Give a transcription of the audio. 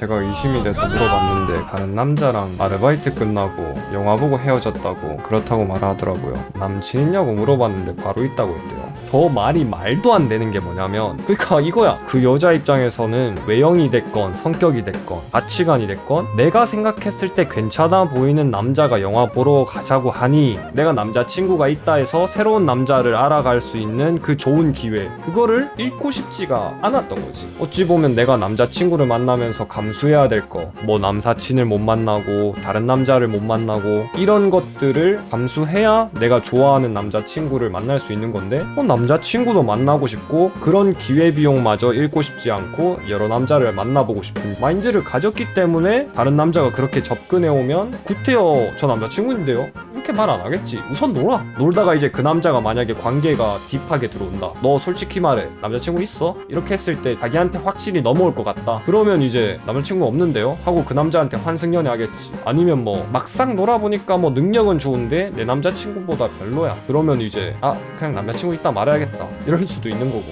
제가 의심이 돼서 물어봤는데 다른 남자랑 아르바이트 끝나고 영화 보고 헤어졌다고 그렇다고 말하더라고요. 남친 있냐고 물어봤는데 바로 있다고 했대요. 더 말이 말도 안 되는 게 뭐냐면 그러니까 이거야. 그 여자 입장에서는 외형이 됐건 성격이 됐건 가치관이 됐건 내가 생각했을 때 괜찮아 보이는 남자가 영화 보러 가자고 하니 내가 남자친구가 있다 해서 새로운 남자를 알아갈 수 있는 그 좋은 기회. 그거를 잃고 싶지가 않았던 거지. 어찌 보면 내가 남자친구를 만나면서 감수해야 될 거. 뭐 남사친을 못 만나고 다른 남자를 못 만나고 이런 것들을 감수해야 내가 좋아하는 남자친구를 만날 수 있는 건데 어, 남 자친구도 만나고 싶고 그런 기회비용마저 잃고 싶지 않고 여러 남자를 만나보고 싶은 마인드를 가졌기 때문에 다른 남자가 그렇게 접근해 오면 구태여 저 남자친구인데요 이렇게 말 안 하겠지. 우선 놀아. 놀다가 이제 그 남자가 만약에 관계가 딥하게 들어온다. 너 솔직히 말해. 남자친구 있어? 이렇게 했을 때 자기한테 확실히 넘어올 것 같다. 그러면 이제 남자친구 없는데요? 하고 그 남자한테 환승연애 하겠지. 아니면 뭐 막상 놀아보니까 뭐 능력은 좋은데 내 남자친구보다 별로야. 그러면 이제 아 그냥 남자친구 있다 말해야겠다. 이럴 수도 있는 거고